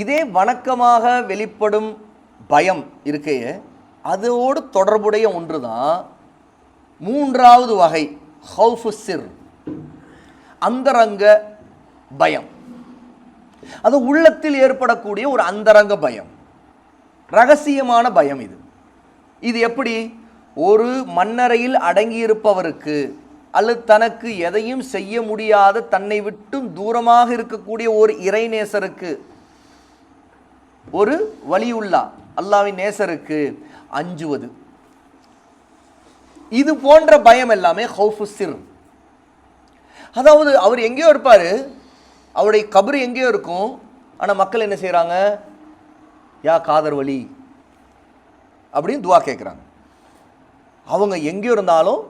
இதே வணக்கமாக வெளிப்படும் பயம் இருக்கே அதோடு தொடர்புடைய ஒன்று தான் மூன்றாவது வகை ஹவுஃபு சிர் அந்தரங்க பயம். அது உள்ளத்தில் ஏற்படக்கூடிய ஒரு அந்தரங்க பயம். ரகசியமான பயம் இது. இது எப்படி? ஒரு மண்ணறையில் அடங்கியிருப்பவருக்கு அல்லது தனக்கு எதையும் செய்ய முடியாத தன்னை விட்டும் தூரமாக இருக்கக்கூடிய ஒரு இறைநேசருக்கு ஒரு வலியுள்ளா. அல்லாவின் நேசருக்கு அஞ்சுவது. இது போன்ற பயம் எல்லாமே ஹவுஃபு சிர். அதாவது அவர் எங்கேயோ இருப்பார். அவருடைய கபர் எங்கேயோ இருக்கும். ஆனால் மக்கள் என்ன செய்கிறாங்க யா காதர் வலி. அப்படின்னு துவா கேட்குறாங்க அவங்க எங்கேயோ இருந்தாலும்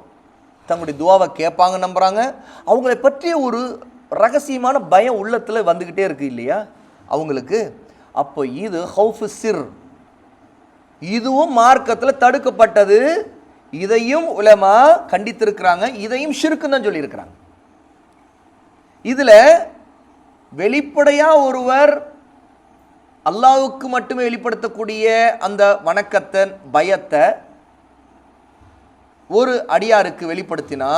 தங்களுடைய துவாவை கேட்பாங்க நம்புகிறாங்க அவங்களை பற்றிய ஒரு ரகசியமான பயம் உள்ளத்தில் வந்துக்கிட்டே இருக்கு இல்லையா? அவங்களுக்கு அப்போ இது ஹவுஃபு சிர். இதுவும் மார்க்கத்தில் தடுக்கப்பட்டது. இதையும் உலமா கண்டித்திருக்கிறாங்க. இதையும் ஷிருக்குன்னு தான் சொல்லியிருக்கிறாங்க. இதில் வெளிப்படையாக ஒருவர் அல்லாவுக்கு மட்டுமே வெளிப்படுத்தக்கூடிய அந்த வணக்கத்தை பயத்தை ஒரு அடியாருக்கு வெளிப்படுத்தினா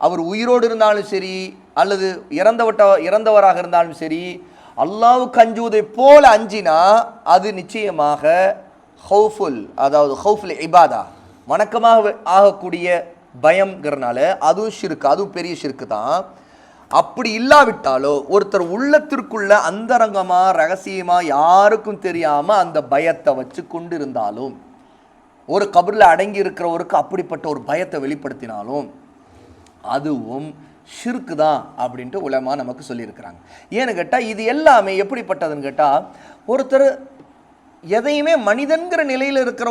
அவர் உயிரோடு இருந்தாலும் சரி அல்லது இறந்தவட்ட இறந்தவராக இருந்தாலும் சரி அல்லாவுக்கு அஞ்சுவதை போல அஞ்சினா அது நிச்சயமாக ஹவுஃபுல் அதாவது ஹவுஃபுல் இபாதா வணக்கமாக ஆகக்கூடிய பயம்ங்கிறனால அதுவும் ஷிருக்கு அதுவும் பெரிய ஷிருக்கு தான். அப்படி இல்லாவிட்டாலோ ஒருத்தர் உள்ளத்திற்குள்ள அந்தரங்கமாக ரகசியமாக யாருக்கும் தெரியாமல் அந்த பயத்தை வச்சு கொண்டு இருந்தாலும் ஒரு கபரில் அடங்கி இருக்கிறவருக்கு அப்படிப்பட்ட ஒரு பயத்தை வெளிப்படுத்தினாலும் அதுவும் ஷிர்க்கு தான் அப்படின்ட்டு உலமா நமக்கு சொல்லியிருக்கிறாங்க. ஏன்னு கேட்டால் இது எல்லாமே எப்படிப்பட்டதுன்னு கேட்டால் ஒருத்தர் எதையுமே மனிதன்கிற நிலையில் இருக்கிற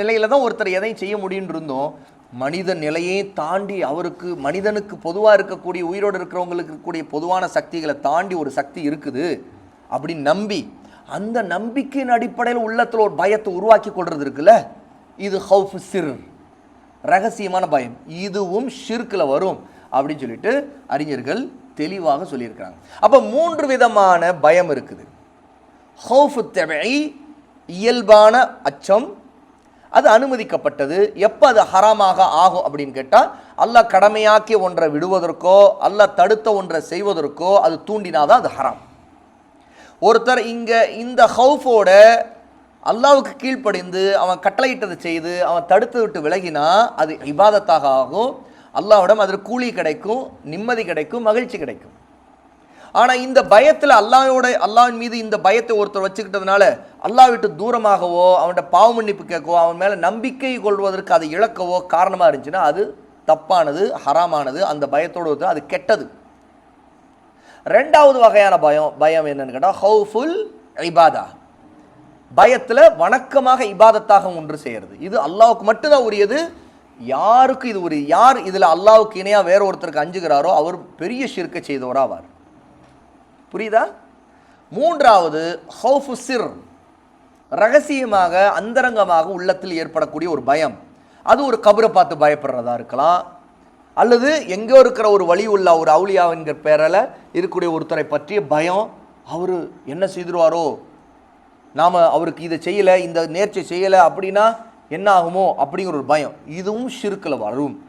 நிலையில் தான் ஒருத்தர் எதையும் செய்ய முடியும்னு இருந்தோம் மனித நிலையை தாண்டி அவருக்கு மனிதனுக்கு பொதுவாக இருக்கக்கூடிய உயிரோடு இருக்கிறவங்களுக்கு இருக்கக்கூடிய பொதுவான சக்திகளை தாண்டி ஒரு சக்தி இருக்குது அப்படின்னு நம்பி அந்த நம்பிக்கையின் அடிப்படையில் உள்ளத்தில் ஒரு பயத்தை உருவாக்கி கொள்வது இருக்குல்ல? இது ஹவுஃபு சிர் ரகசியமான பயம். இதுவும் ஷிர்கில் வரும். அப்படின்னு சொல்லிட்டு அறிஞர்கள் தெளிவாக சொல்லியிருக்கிறாங்க. அப்போ மூன்று விதமான பயம் இருக்குது. ஹவுஃபு தேவை இயல்பான அச்சம் அது அனுமதிக்கப்பட்டது. எப்போ அது ஹராமாக ஆகும் அப்படின்னு கேட்டால் அல்லாஹ் கடமையாக்கிய ஒன்றை விடுவதற்கோ அல்லாஹ் தடுத்த ஒன்றை செய்வதற்கோ அது தூண்டினாதான் அது ஹராம். ஒருத்தர் இங்கே இந்த ஹவுஃபோட அல்லாவுக்கு கீழ்ப்படிந்து அவன் கட்டளையிட்டதை செய்து அவன் தடுத்து விட்டு விலகினா அது இபாதத்தாக ஆகும். அல்லாவிடம் அதில் கூலி கிடைக்கும் நிம்மதி கிடைக்கும் மகிழ்ச்சி கிடைக்கும். ஆனால் இந்த பயத்தில் அல்லாவோட அல்லாவின் மீது இந்த பயத்தை ஒருத்தர் வச்சுக்கிட்டதுனால அல்லாஹ் விட்டு தூரமாகவோ அவன்கிட்ட பாவ மன்னிப்பு கேட்கவோ அவன் மேலே நம்பிக்கை கொள்வதற்கு அதை இழக்கவோ காரணமாக இருந்துச்சுன்னா அது தப்பானது ஹராமானது. அந்த பயத்தோடு அது கெட்டது. ரெண்டாவது வகையான பயம் பயம் என்னன்னு கேட்டால் ஹவுஃபுல் இபாதா. பயத்தில் வணக்கமாக இபாதத்தாக ஒன்று செய்கிறது இது அல்லாவுக்கு மட்டும்தான் உரியது யாருக்கு இது ஒரு யார் இதில் அல்லாவுக்கு இணையாக வேற ஒருத்தருக்கு அஞ்சுகிறாரோ அவர் பெரிய ஷிர்க்கை செய்தவராவார் புரியுதா? மூன்றாவது ஹவுஃபு சிர் ரகசியமாக அந்தரங்கமாக உள்ளத்தில் ஏற்படக்கூடிய ஒரு பயம். அது ஒரு கபரை பார்த்து பயப்படுறதா இருக்கலாம். அல்லது எங்கே இருக்கிற ஒரு வழி உள்ள ஒரு அவுளியாவின்கிற பேரில் இருக்கக்கூடிய ஒருத்தரை பற்றிய பயம். அவர் என்ன செய்திருவாரோ? நாம் அவருக்கு இதை செய்யலை இந்த நேர்ச்சி செய்யலை அப்படின்னா என்ன ஆகுமோ அப்படிங்கிற ஒரு பயம். இதுவும் ஷிருக்கில் வரும்.